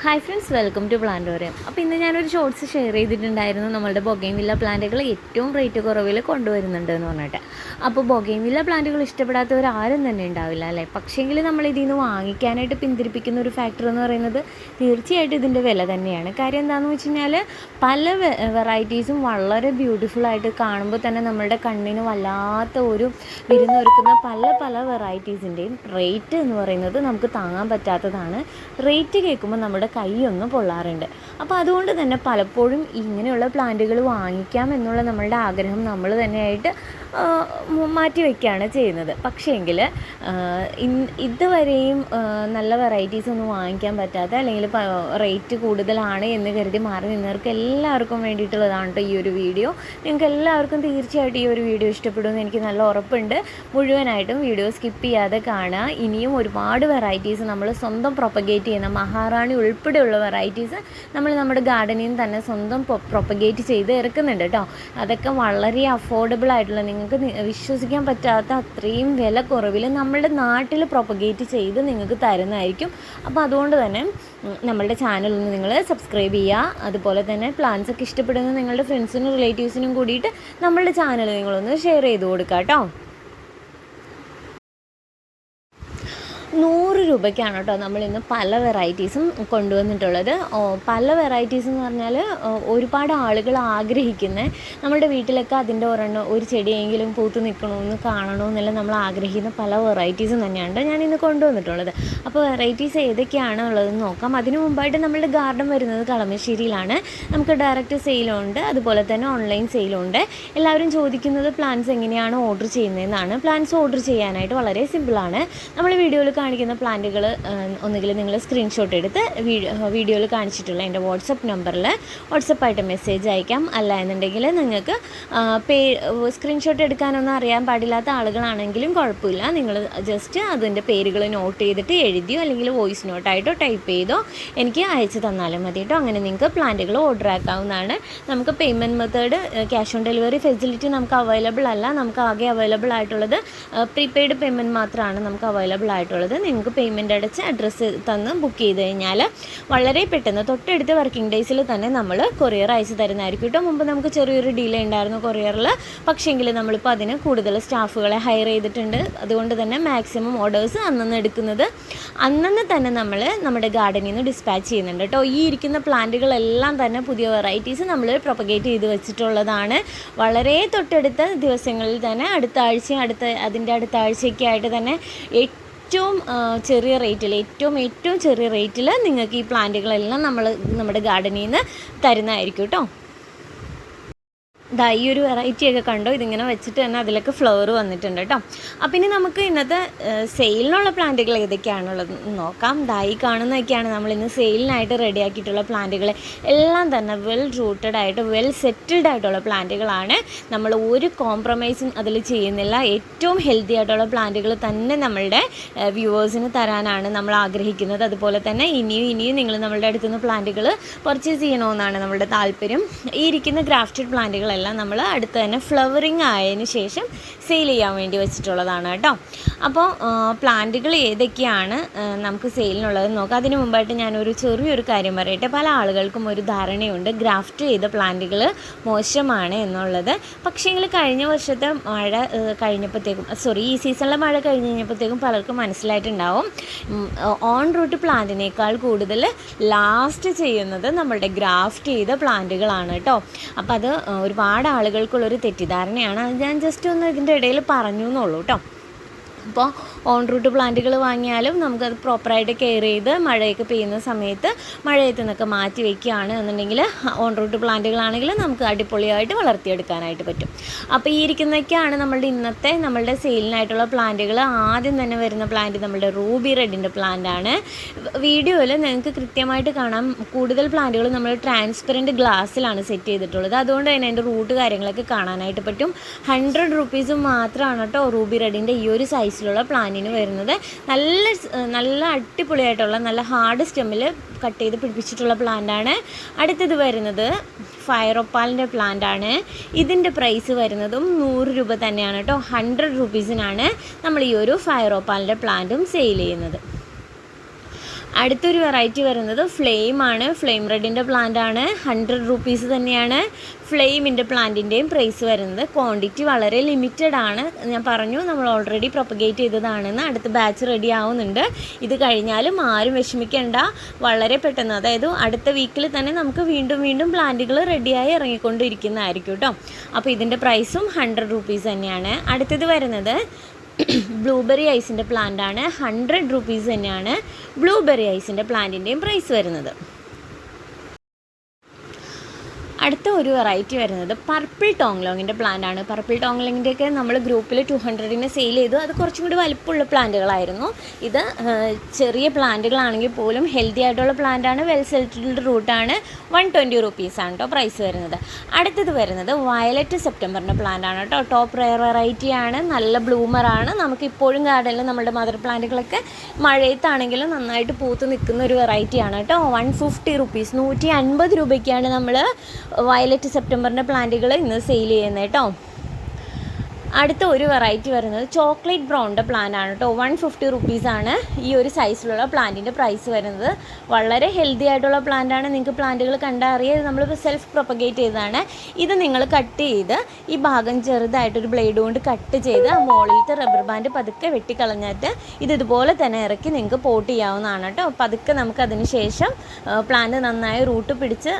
Hi friends welcome to Plantorium അപ്പോൾ ഇന്ന് ഞാനൊരു ഷോർട്സ് ഷെയർ ചെയ്തിട്ടുണ്ടായിരുന്നു. നമ്മളുടെ ബൊഗൈൻ വില്ല പ്ലാന്റുകൾ ഏറ്റവും റേറ്റ് കുറവിൽ കൊണ്ടുവരുന്നുണ്ട് എന്ന് പറഞ്ഞിട്ട്. അപ്പോൾ ബൊഗൈൻ വില്ല പ്ലാന്റുകൾ ഇഷ്ടപ്പെടാത്തവർ ആരും തന്നെ ഉണ്ടാവില്ല അല്ലേ? പക്ഷേങ്കിൽ നമ്മൾ ഇതിൽ നിന്ന് വാങ്ങിക്കാനായിട്ട് പിന്തിരിപ്പിക്കുന്ന ഒരു ഫാക്ടർ എന്ന് പറയുന്നത് തീർച്ചയായിട്ടും ഇതിന്റെ വില തന്നെയാണ്. കാര്യം എന്താണെന്ന് വെച്ച് കഴിഞ്ഞാൽ പല വെറൈറ്റീസും വളരെ ബ്യൂട്ടിഫുൾ ആയിട്ട് കാണുമ്പോൾ തന്നെ നമ്മളുടെ കണ്ണിന് വല്ലാത്ത ഒരു വിരുന്നൊരുക്കുന്ന പല പല വെറൈറ്റീസിന്റെയും റേറ്റ് എന്ന് പറയുന്നത് നമുക്ക് താങ്ങാൻ പറ്റാത്തതാണ്. റേറ്റ് കേൾക്കുമ്പോൾ നമ്മുടെ കൈയൊന്ന് പൊള്ളാറുണ്ട്. അപ്പോൾ അതുകൊണ്ട് തന്നെ പലപ്പോഴും ഇങ്ങനെയുള്ള പ്ലാന്റുകൾ വാങ്ങിക്കാം എന്നുള്ള നമ്മളുടെ ആഗ്രഹം നമ്മൾ തന്നെയായിട്ട് മാറ്റി വയ്ക്കുകയാണ് ചെയ്യുന്നത്. പക്ഷേങ്കിൽ ഇതുവരെയും നല്ല വെറൈറ്റീസ് ഒന്നും വാങ്ങിക്കാൻ പറ്റാത്ത അല്ലെങ്കിൽ റേറ്റ് കൂടുതലാണ് എന്ന് കരുതി മാറി നിന്നവർക്ക് എല്ലാവർക്കും വേണ്ടിയിട്ടുള്ളതാണ് കേട്ടോ ഈ ഒരു വീഡിയോ. നിങ്ങൾക്ക് എല്ലാവർക്കും തീർച്ചയായിട്ടും ഈ ഒരു വീഡിയോ ഇഷ്ടപ്പെടുമെന്ന് എനിക്ക് നല്ല ഉറപ്പുണ്ട്. മുഴുവനായിട്ടും വീഡിയോ സ്കിപ്പ് ചെയ്യാതെ കാണുക. ഇനിയും ഒരുപാട് വെറൈറ്റീസ് നമ്മൾ സ്വന്തം പ്രൊപ്പഗേറ്റ് ചെയ്യുന്ന മഹാറാണി ഉൾപ്പെടെയുള്ള വെറൈറ്റീസ് നമ്മൾ നമ്മുടെ ഗാർഡനിൽ നിന്ന് തന്നെ സ്വന്തം പ്രൊപ്പഗേറ്റ് ചെയ്ത് ഇറക്കുന്നുണ്ട് കേട്ടോ അതൊക്കെ വളരെ അഫോർഡബിൾ ആയിട്ടുള്ള നിങ്ങൾക്ക് വിശ്വസിക്കാൻ പറ്റാത്ത അത്രയും വില കുറവിൽ നമ്മളുടെ നാട്ടിൽ പ്രൊപ്പഗേറ്റ് ചെയ്ത് നിങ്ങൾക്ക് തരുന്നതായിരിക്കും. അപ്പോൾ അതുകൊണ്ട് തന്നെ നമ്മളുടെ ചാനലൊന്ന് നിങ്ങൾ സബ്സ്ക്രൈബ് ചെയ്യുക അതുപോലെ തന്നെ പ്ലാൻസ് ഒക്കെ ഇഷ്ടപ്പെടുന്ന നിങ്ങളുടെ ഫ്രണ്ട്സിനും റിലേറ്റീവ്സിനും കൂടിയിട്ട് നമ്മളുടെ ചാനൽ നിങ്ങളൊന്ന് ഷെയർ ചെയ്ത് കൊടുക്കുക കേട്ടോ നൂറ് രൂപയ്ക്കാണ് കേട്ടോ നമ്മൾ ഇന്ന് പല വെറൈറ്റീസും കൊണ്ടുവന്നിട്ടുള്ളത്. പല വെറൈറ്റീസ് എന്ന് പറഞ്ഞാൽ ഒരുപാട് ആളുകൾ ആഗ്രഹിക്കുന്ന. നമ്മുടെ വീട്ടിലൊക്കെ അതിന്റെ ഒരെണ്ണം ഒരു ചെടിയെങ്കിലും പൂത്ത് നിൽക്കണമെന്ന് കാണണമെന്നെല്ലാം നമ്മൾ ആഗ്രഹിക്കുന്ന പല വെറൈറ്റീസും തന്നെയാണ് ഞാൻ ഇന്ന് കൊണ്ടുവന്നിട്ടുള്ളത്. അപ്പോൾ വെറൈറ്റീസ് ഏതൊക്കെയാണ് ഉള്ളതെന്ന് നോക്കാം. അതിനു മുമ്പായിട്ട് നമ്മളുടെ ഗാർഡൻ വരുന്നത് കളമശ്ശേരിയിലാണ്. നമുക്ക് ഡയറക്റ്റ് സെയിലുണ്ട്. അതുപോലെ തന്നെ ഓൺലൈൻ സെയിലുണ്ട്. എല്ലാവരും ചോദിക്കുന്നത് പ്ലാന്റ്സ് എങ്ങനെയാണ് ഓർഡർ ചെയ്യുന്നതെന്നാണ്. പ്ലാന്റ്സ് ഓർഡർ ചെയ്യാനായിട്ട് വളരെ സിമ്പിളാണ്. നമ്മൾ വീഡിയോയിൽ കാണിക്കുന്ന പ്ലാന്റുകൾ ഒന്നുകിൽ നിങ്ങൾ സ്ക്രീൻഷോട്ട് എടുത്ത് വീഡിയോയിൽ കാണിച്ചിട്ടുള്ള എന്റെ വാട്സപ്പ് നമ്പറിൽ വാട്സപ്പായിട്ട് മെസ്സേജ് അയക്കാം. അല്ല എന്നുണ്ടെങ്കിൽ നിങ്ങൾക്ക് പേ സ്ക്രീൻഷോട്ട് എടുക്കാനൊന്നും അറിയാൻ പാടില്ലാത്ത ആളുകളാണെങ്കിലും കുഴപ്പമില്ല. നിങ്ങൾ ജസ്റ്റ് അതിന്റെ പേരുകൾ നോട്ട് ചെയ്തിട്ട് എഴുതിയോ അല്ലെങ്കിൽ വോയിസ് നോട്ടായിട്ടോ ടൈപ്പ് ചെയ്തോ എനിക്ക് അയച്ചു തന്നാലും മതി കേട്ടോ. അങ്ങനെ നിങ്ങൾക്ക് പ്ലാന്റുകൾ ഓർഡർ ആക്കാവുന്നതാണ്. നമുക്ക് payment method cash on delivery facility നമുക്ക് അവൈലബിൾ അല്ല. നമുക്ക് ആകെ അവൈലബിൾ ആയിട്ടുള്ളത് പ്രീപെയ്ഡ് പേയ്മെന്റ് മാത്രമാണ് നമുക്ക് അവൈലബിൾ ആയിട്ടുള്ളത്. നിങ്ങൾക്ക് പേയ്മെന്റ് അടച്ച് അഡ്രസ്സ് തന്ന് ബുക്ക് ചെയ്ത് കഴിഞ്ഞാൽ വളരെ പെട്ടെന്ന് തൊട്ടടുത്ത വർക്കിംഗ് ഡേയ്സിൽ തന്നെ നമ്മൾ കൊറിയർ അയച്ചു തരുന്നതായിരിക്കും കേട്ടോ. മുമ്പ് നമുക്ക് ചെറിയൊരു ഡിലേ ഉണ്ടായിരുന്നു കൊറിയറിൽ പക്ഷേങ്കിൽ നമ്മളിപ്പോൾ അതിന് കൂടുതൽ സ്റ്റാഫുകളെ ഹയർ ചെയ്തിട്ടുണ്ട്. അതുകൊണ്ട് തന്നെ മാക്സിമം ഓർഡേഴ്സ് അന്നന്ന് എടുക്കുന്നത്. അന്നന്ന് തന്നെ നമ്മൾ നമ്മുടെ ഗാർഡനിൽ നിന്ന് ഡിസ്പാച്ച് ചെയ്യുന്നുണ്ട് കേട്ടോ. ഈ ഇരിക്കുന്ന പ്ലാന്റുകളെല്ലാം തന്നെ പുതിയ വെറൈറ്റീസ് നമ്മൾ പ്രൊപ്പഗേറ്റ് ചെയ്ത് വെച്ചിട്ടുള്ളതാണ്. വളരെ തൊട്ടടുത്ത ദിവസങ്ങളിൽ തന്നെ അടുത്ത ആഴ്ച അടുത്ത അതിന്റെ അടുത്ത ആഴ്ചയൊക്കെ ആയിട്ട് തന്നെ ഏറ്റവും ചെറിയ റേറ്റിൽ ഏറ്റവും ഏറ്റവും ചെറിയ റേറ്റിൽ നിങ്ങൾക്ക് ഈ പ്ലാന്റുകളെല്ലാം നമ്മൾ നമ്മുടെ ഗാർഡനിൽ നിന്ന് തരുന്നതായിരിക്കും കേട്ടോ ദാ ഈ ഒരു വെറൈറ്റി ഒക്കെ കണ്ടോ? ഇതിങ്ങനെ വെച്ചിട്ട് തന്നെ അതിലേക്ക് ഫ്ലവർ വന്നിട്ടുണ്ട് കേട്ടോ. അപ്പം ഇനി നമുക്ക് ഇന്നത്തെ സെയിലിനുള്ള പ്ലാന്റുകൾ ഏതൊക്കെയാണുള്ളത് നോക്കാം. ദാ ഈ കാണുന്നതൊക്കെയാണ് നമ്മൾ ഇന്ന് സെയിലിനായിട്ട് റെഡിയാക്കിയിട്ടുള്ള പ്ലാന്റുകൾ എല്ലാം തന്നെ വെൽ റൂട്ടഡ് ആയിട്ട് വെൽ സെറ്റിൽഡ് ആയിട്ടുള്ള പ്ലാന്റുകളാണ് നമ്മൾ ഒരു കോംപ്രമൈസും അതിൽ ചെയ്യുന്നില്ല. ഏറ്റവും ഹെൽത്തി ആയിട്ടുള്ള പ്ലാന്റുകൾ തന്നെ നമ്മളുടെ വ്യൂവേഴ്സിന് തരാനാണ് നമ്മൾ ആഗ്രഹിക്കുന്നത്. അതുപോലെ തന്നെ ഇനിയും ഇനിയും നിങ്ങൾ നമ്മളുടെ അടുത്തുനിന്ന് പ്ലാന്റുകൾ പർച്ചേസ് ചെയ്യണമെന്നാണ് നമ്മുടെ താല്പര്യം. ഈ ഇരിക്കുന്ന ഗ്രാഫ്റ്റഡ് പ്ലാന്റുകളെല്ലാം നമ്മൾ അടുത്ത് തന്നെ ഫ്ലവറിങ് ആയതിന് ശേഷം സെയിൽ ചെയ്യാൻ വേണ്ടി വെച്ചിട്ടുള്ളതാണ് കേട്ടോ. അപ്പോൾ പ്ലാന്റുകൾ ഏതൊക്കെയാണ് നമുക്ക് സെയിലിനുള്ളത് നോക്കാം. അതിന് മുമ്പായിട്ട് ഞാനൊരു ചെറിയൊരു കാര്യം പറയട്ടെ. പല ആളുകൾക്കും ഒരു ധാരണയുണ്ട് ഗ്രാഫ്റ്റ് ചെയ്ത പ്ലാന്റുകൾ മോശമാണ് എന്നുള്ളത്. പക്ഷേങ്കിൽ കഴിഞ്ഞ വർഷത്തെ മഴ കഴിഞ്ഞപ്പോഴത്തേക്കും സോറി ഈ സീസണിലെ മഴ കഴിഞ്ഞ് കഴിഞ്ഞപ്പോഴത്തേക്കും പലർക്കും മനസ്സിലായിട്ടുണ്ടാവും. ഓൺ റൂട്ട് പ്ലാന്റിനേക്കാൾ കൂടുതൽ ലാസ്റ്റ് ചെയ്യുന്നത് നമ്മളുടെ ഗ്രാഫ്റ്റ് ചെയ്ത പ്ലാന്റുകളാണ് കേട്ടോ. അപ്പോൾ അത് ആ, ഒരുപാട് ആളുകൾക്കുള്ളൊരു തെറ്റിദ്ധാരണയാണ്. അത് ഞാൻ ജസ്റ്റ് ഒന്ന് ഇതിന്റെ ഇടയിൽ പറഞ്ഞു എന്നുള്ളൂ കേട്ടോ അപ്പോൾ ഓൺ റൂട്ട് പ്ലാന്റുകൾ വാങ്ങിയാലും നമുക്കത് പ്രോപ്പറായിട്ട് കെയർ ചെയ്ത് മഴയൊക്കെ പെയ്യുന്ന സമയത്ത് മഴയത്ത് നിന്നൊക്കെ മാറ്റി വയ്ക്കുകയാണ് എന്നുണ്ടെങ്കിൽ ഓൺ റൂട്ട് പ്ലാന്റുകളാണെങ്കിൽ നമുക്ക് അടിപൊളിയായിട്ട് വളർത്തിയെടുക്കാനായിട്ട് പറ്റും. അപ്പോൾ ഈ ഇരിക്കുന്നതൊക്കെയാണ് നമ്മളുടെ ഇന്നത്തെ നമ്മളുടെ സെയിലിനായിട്ടുള്ള പ്ലാന്റുകൾ ആദ്യം തന്നെ വരുന്ന പ്ലാന്റ് നമ്മുടെ റൂബി റെഡിന്റെ പ്ലാന്റ് ആണ്. വീഡിയോയിൽ നിങ്ങൾക്ക് കൃത്യമായിട്ട് കാണാം. കൂടുതൽ പ്ലാന്റുകൾ നമ്മൾ ട്രാൻസ്പെറന്റ് ഗ്ലാസ്സിലാണ് സെറ്റ് ചെയ്തിട്ടുള്ളത്. അതുകൊണ്ട് തന്നെ അതിന്റെ റൂട്ട് കാര്യങ്ങളൊക്കെ കാണാനായിട്ട് പറ്റും. ഹൺഡ്രഡ് റുപ്പീസ് മാത്രമാണ് കേട്ടോ റൂബി റെഡിന്റെ ഈ ഒരു സൈസിലുള്ള പ്ലാന്റിന് വരുന്നത്. നല്ല നല്ല അടിപൊളിയായിട്ടുള്ള നല്ല ഹാർഡ് സ്റ്റെമ്മിൽ കട്ട് ചെയ്ത് പിടിപ്പിച്ചിട്ടുള്ള പ്ലാന്റാണ് അടുത്തത് വരുന്നത് ഫയറോപ്പാലിന്റെ പ്ലാന്റാണ് ഇതിന്റെ പ്രൈസ് വരുന്നതും നൂറ് രൂപ തന്നെയാണ് കേട്ടോ. ഹൺഡ്രഡ് റുപ്പീസിനാണ് നമ്മൾ ഈ ഒരു ഫയറോപ്പാലിന്റെ പ്ലാന്റും സെയിൽ ചെയ്യുന്നത്. അടുത്തൊരു വെറൈറ്റി വരുന്നത് ഫ്ലെയിം ആണ്. ഫ്ലെയിം റെഡിന്റെ ആണ്. ഹൺഡ്രഡ് റുപ്പീസ് തന്നെയാണ് ഫ്ലെയിമിന്റെ പ്ലാന്റിന്റെയും പ്രൈസ് വരുന്നത്. ക്വാണ്ടിറ്റി വളരെ ലിമിറ്റഡ് ആണ്. ഞാൻ പറഞ്ഞു നമ്മൾ ഓൾറെഡി പ്രൊപ്പഗേറ്റ് ചെയ്തതാണെന്ന് അടുത്ത ബാച്ച് റെഡി ആവുന്നുണ്ട്. ഇത് കഴിഞ്ഞാലും ആരും വിഷമിക്കേണ്ട. വളരെ പെട്ടെന്ന് അതായത് അടുത്ത വീക്കിൽ തന്നെ നമുക്ക് വീണ്ടും വീണ്ടും പ്ലാന്റുകൾ റെഡിയായി ഇറങ്ങിക്കൊണ്ടിരിക്കുന്നതായിരിക്കും കേട്ടോ അപ്പോൾ ഇതിന്റെ പ്രൈസും ഹൺഡ്രഡ് റുപ്പീസ് തന്നെയാണ്. അടുത്തത് വരുന്നത് ബ്ലൂബെറി ഐസിന്റെ പ്ലാന്റാണ്. ഹൺഡ്രഡ് റുപ്പീസ് തന്നെയാണ് ബ്ലൂബെറി ഐസിന്റെ പ്ലാന്റിന്റെയും പ്രൈസ് വരുന്നത്. അടുത്ത ഒരു വെറൈറ്റി വരുന്നത് പർപ്പിൾ ടോങ്ലോങ്ങിന്റെ പ്ലാന്റ് ആണ്. പർപ്പിൾ ടോങ്ലോങ്ങിന്റെയൊക്കെ നമ്മൾ ഗ്രൂപ്പിൽ ടു ഹൺഡ്രഡിന് സെയിൽ ചെയ്തു. അത് കുറച്ചും കൂടി വലിപ്പമുള്ള പ്ലാന്റുകളായിരുന്നു. ഇത് ചെറിയ പ്ലാന്റുകളാണെങ്കിൽ പോലും ഹെൽത്തി ആയിട്ടുള്ള പ്ലാന്റ് ആണ്. വെൽ സെൽറ്റിൽഡ് റൂട്ടാണ് വൺ ട്വന്റി റുപ്പീസാണ് കേട്ടോ പ്രൈസ് വരുന്നത്. അടുത്തത് വരുന്നത് വയലറ്റ് സെപ്റ്റംബറിന്റെ പ്ലാന്റ് ആണ് കേട്ടോ ടോപ്പ് റയർ വെറൈറ്റി ആണ്. നല്ല ബ്ലൂമറാണ് നമുക്ക് ഇപ്പോഴും ഗാർഡനിൽ നമ്മുടെ മദർ പ്ലാന്റുകളൊക്കെ മഴയത്താണെങ്കിലും നന്നായിട്ട് പൂത്ത് നിൽക്കുന്ന ഒരു വെറൈറ്റിയാണ് കേട്ടോ വൺ ഫിഫ്റ്റി റുപ്പീസ് നൂറ്റി അൻപത് രൂപയ്ക്കാണ് നമ്മൾ വയലറ്റ് സെപ്റ്റംബറിന്റെ പ്ലാന്റുകൾ ഇന്ന് സെയിൽ ചെയ്യുന്നത് കേട്ടോ അടുത്ത ഒരു വെറൈറ്റി വരുന്നത് ചോക്ലേറ്റ് ബ്രൗണിന്റെ പ്ലാന്റ് ആണ് കേട്ടോ വൺ ഫിഫ്റ്റി റുപ്പീസാണ് ഈ ഒരു സൈസിലുള്ള പ്ലാന്റിന്റെ പ്രൈസ് വരുന്നത്. വളരെ ഹെൽത്തി ആയിട്ടുള്ള പ്ലാന്റ് ആണ്. നിങ്ങൾക്ക് പ്ലാന്റുകൾ കണ്ടാൽ അറിയാം ഇത് നമ്മൾ സെൽഫ് പ്രൊപ്പഗേറ്റ് ചെയ്തതാണ്. ഇത് നിങ്ങൾ കട്ട് ചെയ്ത് ഈ ഭാഗം ചെറുതായിട്ടൊരു ബ്ലേഡ് കൊണ്ട് കട്ട് ചെയ്ത് ആ മുകളിലത്തെ റബ്ബർ ബാൻഡ് പതുക്കെ വെട്ടിക്കളഞ്ഞിട്ട് ഇത് ഇതുപോലെ തന്നെ ഇറക്കി നിങ്ങൾക്ക് പോട്ട് ചെയ്യാവുന്നതാണ് കേട്ടോ പതുക്കെ നമുക്ക് അതിന് ശേഷം പ്ലാന്റ് നന്നായി റൂട്ട് പിടിച്ച്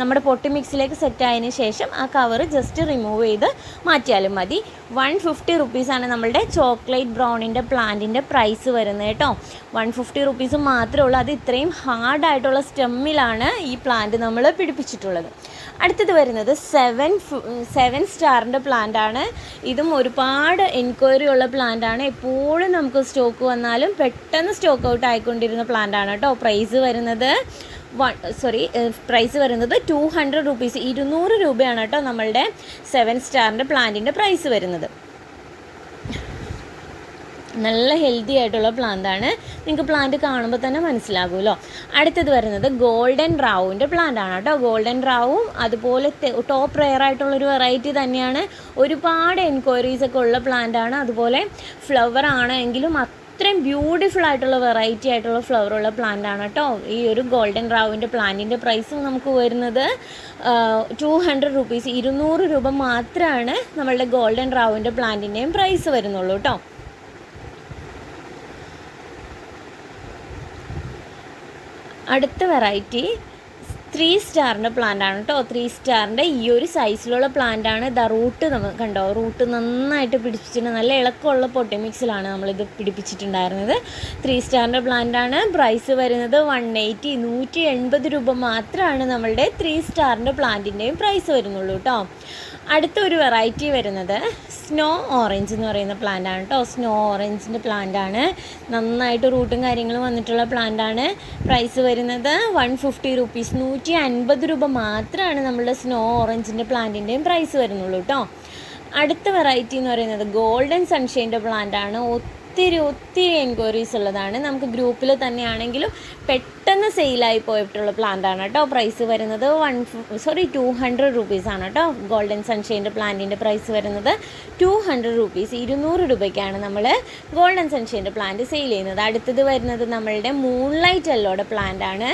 നമ്മുടെ പൊട്ടി മിക്സിലേക്ക് സെറ്റ് ആയതിനു ശേഷം ആ കവർ ജസ്റ്റ് റിമൂവ് ചെയ്ത് മാറ്റിയാലും മതി. വൺ ഫിഫ്റ്റി റുപ്പീസാണ് നമ്മളുടെ ചോക്ലേറ്റ് ബ്രൗണിന്റെ പ്ലാന്റിന്റെ പ്രൈസ് വരുന്നത് കേട്ടോ. വൺ ഫിഫ്റ്റി റുപ്പീസ് മാത്രമേ ഉള്ളൂ. അത് ഇത്രയും ഹാർഡായിട്ടുള്ള സ്റ്റെമ്മിലാണ് ഈ പ്ലാന്റ് നമ്മൾ പിടിപ്പിച്ചിട്ടുള്ളത്. അടുത്തത് വരുന്നത് സെവൻ സെവൻ സ്റ്റാറിന്റെ പ്ലാന്റാണ് ഇതും ഒരുപാട് എൻക്വയറി ഉള്ള പ്ലാന്റാണ് എപ്പോഴും നമുക്ക് സ്റ്റോക്ക് വന്നാലും പെട്ടെന്ന് സ്റ്റോക്ക് ഔട്ട് ആയിക്കൊണ്ടിരുന്ന പ്ലാന്റാണ് കേട്ടോ. പ്രൈസ് വരുന്നത് വൺ സോറി പ്രൈസ് വരുന്നത് ടു ഹൺഡ്രഡ് റുപ്പീസ് ഇരുന്നൂറ് രൂപയാണ് കേട്ടോ നമ്മളുടെ സെവൻ സ്റ്റാറിന്റെ പ്ലാന്റിന്റെ പ്രൈസ് വരുന്നത്. നല്ല ഹെൽത്തി ആയിട്ടുള്ള പ്ലാന്റാണ് നിങ്ങൾക്ക് പ്ലാന്റ് കാണുമ്പോൾ തന്നെ മനസ്സിലാകുമല്ലോ. അടുത്തത് വരുന്നത് ഗോൾഡൻ റാവുവിന്റെ പ്ലാന്റാണ് കേട്ടോ. ഗോൾഡൻ റാവും അതുപോലെ ടോപ്പ് റെയർ ആയിട്ടുള്ളൊരു വെറൈറ്റി തന്നെയാണ്. ഒരുപാട് എൻക്വയറീസ് ഒക്കെ ഉള്ള പ്ലാന്റ് ആണ്. അതുപോലെ ഫ്ലവർ ആണ് എങ്കിലും അത്രയും ബ്യൂട്ടിഫുൾ ആയിട്ടുള്ള വെറൈറ്റി ആയിട്ടുള്ള ഫ്ലവർ ഉള്ള പ്ലാന്റ് ആണ് കേട്ടോ ഈ ഒരു ഗോൾഡൻ റാവിന്റെ പ്ലാന്റിന്റെ പ്രൈസ് നമുക്ക് വരുന്നത് ടു ഹൺഡ്രഡ് റുപ്പീസ് ഇരുന്നൂറ് രൂപ മാത്രമാണ് നമ്മളുടെ ഗോൾഡൻ റാവിന്റെ പ്ലാന്റിന്റെയും പ്രൈസ് വരുന്നുള്ളൂ കേട്ടോ അടുത്ത വെറൈറ്റി ത്രീ സ്റ്റാറിന്റെ പ്ലാന്റ് ആണ് കേട്ടോ ത്രീ സ്റ്റാറിന്റെ ഈ ഒരു സൈസിലുള്ള പ്ലാന്റ് ആണ് ദ റൂട്ട് നമുക്ക് കണ്ടോ? റൂട്ട് നന്നായിട്ട് പിടിപ്പിച്ചിട്ടുണ്ട്. നല്ല ഇളക്കമുള്ള പൊട്ടിമിക്സിലാണ് നമ്മളിത് പിടിപ്പിച്ചിട്ടുണ്ടായിരുന്നത്. ത്രീ സ്റ്റാറിന്റെ പ്ലാന്റ് ആണ്. പ്രൈസ് വരുന്നത് വൺ എയ്റ്റി നൂറ്റി എൺപത് രൂപ മാത്രമാണ് നമ്മളുടെ ത്രീ സ്റ്റാറിന്റെ പ്ലാന്റിന്റെയും പ്രൈസ് വരുന്നുള്ളൂ കേട്ടോ അടുത്ത ഒരു വെറൈറ്റി വരുന്നത് സ്നോ ഓറഞ്ച് എന്ന് പറയുന്ന പ്ലാന്റ് ആണ് കേട്ടോ സ്നോ ഓറഞ്ചിന്റെ പ്ലാന്റ് ആണ്. നന്നായിട്ട് റൂട്ടും കാര്യങ്ങളും വന്നിട്ടുള്ള പ്ലാന്റ് ആണ്. പ്രൈസ് വരുന്നത് വൺ ഫിഫ്റ്റി റുപ്പീസ് നൂറ്റി അൻപത് രൂപ മാത്രമാണ് നമ്മളുടെ സ്നോ ഓറഞ്ചിന്റെ പ്ലാന്റിന്റെയും പ്രൈസ് വരുന്നുള്ളൂ കേട്ടോ അടുത്ത വെറൈറ്റി എന്ന് പറയുന്നത് ഗോൾഡൻ സൺഷൈന്റെ പ്ലാന്റ് ആണ്. ഒത്തിരി ഒത്തിരി എൻക്വയറീസ് ഉള്ളതാണ്. നമുക്ക് ഗ്രൂപ്പിൽ തന്നെയാണെങ്കിലും പെട്ടെന്ന് സെയിലായി പോയിട്ടുള്ള പ്ലാന്റ് ആണ് കേട്ടോ. പ്രൈസ് വരുന്നത് one sorry two hundred rupees ആണ് കേട്ടോ. ഗോൾഡൻ സൺഷൈന്റെ പ്ലാന്റിന്റെ പ്രൈസ് വരുന്നത് ടു ഹൺഡ്രഡ് റുപ്പീസ് ഇരുന്നൂറ് രൂപയ്ക്കാണ് നമ്മൾ ഗോൾഡൻ സൺഷൈന്റെ പ്ലാന്റ് സെയിൽ ചെയ്യുന്നത്. അടുത്തത് വരുന്നത് നമ്മളുടെ മൂൺലൈറ്റ് അല്ലോടെ പ്ലാന്റ് ആണ്.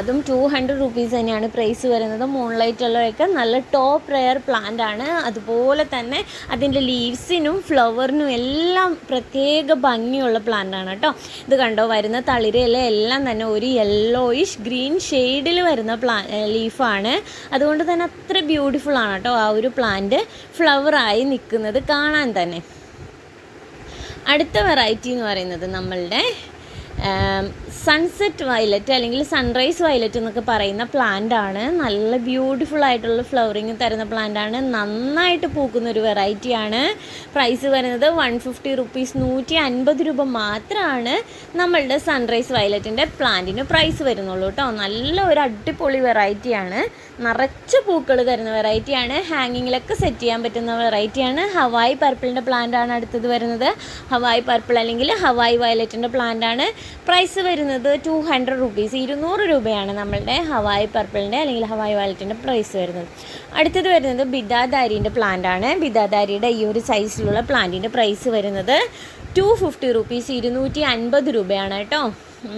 അതും ടു ഹൺഡ്രഡ് റുപ്പീസ് തന്നെയാണ് പ്രൈസ് വരുന്നത്. മൂൺലൈറ്റ് എല്ലോയൊക്കെ നല്ല ടോപ്പ് റെയർ പ്ലാന്റ് ആണ്. അതുപോലെ തന്നെ അതിന്റെ ലീവ്സിനും ഫ്ലവറിനും എല്ലാം പ്രത്യേക ഭംഗിയുള്ള പ്ലാന്റ് ആണ് കേട്ടോ. ഇത് കണ്ടോ വരുന്ന തളിരയില എല്ലാം തന്നെ ഒരു യെല്ലോയിഷ് ഗ്രീൻ ഷെയ്ഡിൽ വരുന്ന പ്ലാ ലീഫാണ് അതുകൊണ്ട് തന്നെ അത്ര ബ്യൂട്ടിഫുൾ ആണ് കേട്ടോ ആ ഒരു പ്ലാന്റ് ഫ്ലവറായി നിൽക്കുന്നത് കാണാൻ തന്നെ. അടുത്ത വെറൈറ്റി എന്ന് പറയുന്നത് നമ്മളുടെ സൺസെറ്റ് വയലറ്റ് അല്ലെങ്കിൽ സൺറൈസ് വയലറ്റ് എന്നൊക്കെ പറയുന്ന പ്ലാന്റ് ആണ്. നല്ല ബ്യൂട്ടിഫുൾ ആയിട്ടുള്ള ഫ്ലവറിങ് തരുന്ന പ്ലാന്റ് ആണ്. നന്നായിട്ട് പൂക്കുന്ന ഒരു വെറൈറ്റി ആണ്. പ്രൈസ് വരുന്നത് വൺ ഫിഫ്റ്റി റുപ്പീസ് നൂറ്റി അൻപത് രൂപ മാത്രമാണ് നമ്മളുടെ സൺറൈസ് വയലറ്റിന്റെ പ്ലാന്റിന് പ്രൈസ് വരുന്നുള്ളൂ കേട്ടോ. നല്ല ഒരു അടിപൊളി വെറൈറ്റിയാണ് നിറച്ച് പൂക്കൾ തരുന്ന വെറൈറ്റിയാണ് ഹാങ്ങിങ്ങിലൊക്കെ സെറ്റ് ചെയ്യാൻ പറ്റുന്ന വെറൈറ്റിയാണ് ഹവായ് പർപ്പിളിന്റെ പ്ലാന്റ് ആണ് അടുത്തത് വരുന്നത്. ഹവായ് പർപ്പിൾ അല്ലെങ്കിൽ ഹവായ് വയലറ്റിന്റെ പ്ലാന്റ് ആണ്. പ്രൈസ് വരുന്നത് ടു ഹൺഡ്രഡ് റുപ്പീസ് ഇരുന്നൂറ് രൂപയാണ് നമ്മളുടെ ഹവായ് പർപ്പിളിന്റെ അല്ലെങ്കിൽ ഹവായ് വാലറ്റിന്റെ പ്രൈസ് വരുന്നത്. അടുത്തത് വരുന്നത് ബിദാദാരിന്റെ പ്ലാന്റാണ് ബിദാദാരിയുടെ ഈ ഒരു സൈസിലുള്ള പ്ലാന്റിന്റെ പ്രൈസ് വരുന്നത് ടു ഫിഫ്റ്റി റുപ്പീസ് ഇരുന്നൂറ്റി അൻപത് രൂപയാണ് കേട്ടോ.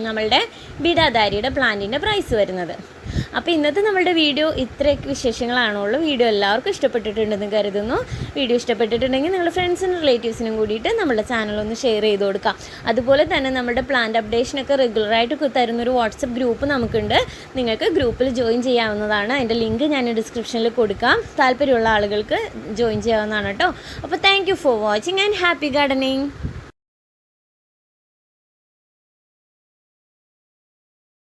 നമ്മളുടെ ബിഡാധാരിയുടെ പ്ലാന്റിന്റെ പ്രൈസ് വരുന്നത്. അപ്പോൾ ഇന്നത്തെ നമ്മളുടെ വീഡിയോ ഇത്രയൊക്കെ വിശേഷങ്ങളാണുള്ളൂ വീഡിയോ എല്ലാവർക്കും ഇഷ്ടപ്പെട്ടിട്ടുണ്ടെന്ന് കരുതുന്നു. വീഡിയോ ഇഷ്ടപ്പെട്ടിട്ടുണ്ടെങ്കിൽ നിങ്ങൾ ഫ്രണ്ട്സിനും റിലേറ്റീവ്സിനും കൂടിയിട്ട് നമ്മുടെ ചാനൽ ഒന്ന് ഷെയർ ചെയ്ത് കൊടുക്കാം. അതുപോലെ തന്നെ നമ്മുടെ പ്ലാന്റ് അപ്ഡേഷനൊക്കെ റെഗുലറായിട്ട് തരുന്നൊരു വാട്സപ്പ് ഗ്രൂപ്പ് നമുക്കുണ്ട്. നിങ്ങൾക്ക് ഗ്രൂപ്പിൽ ജോയിൻ ചെയ്യാവുന്നതാണ്. അതിന്റെ ലിങ്ക് ഞാൻ ഡിസ്ക്രിപ്ഷനിൽ കൊടുക്കാം. താല്പര്യമുള്ള ആളുകൾക്ക് ജോയിൻ ചെയ്യാവുന്നതാണ് കേട്ടോ. അപ്പോൾ thank for watching and happy gardening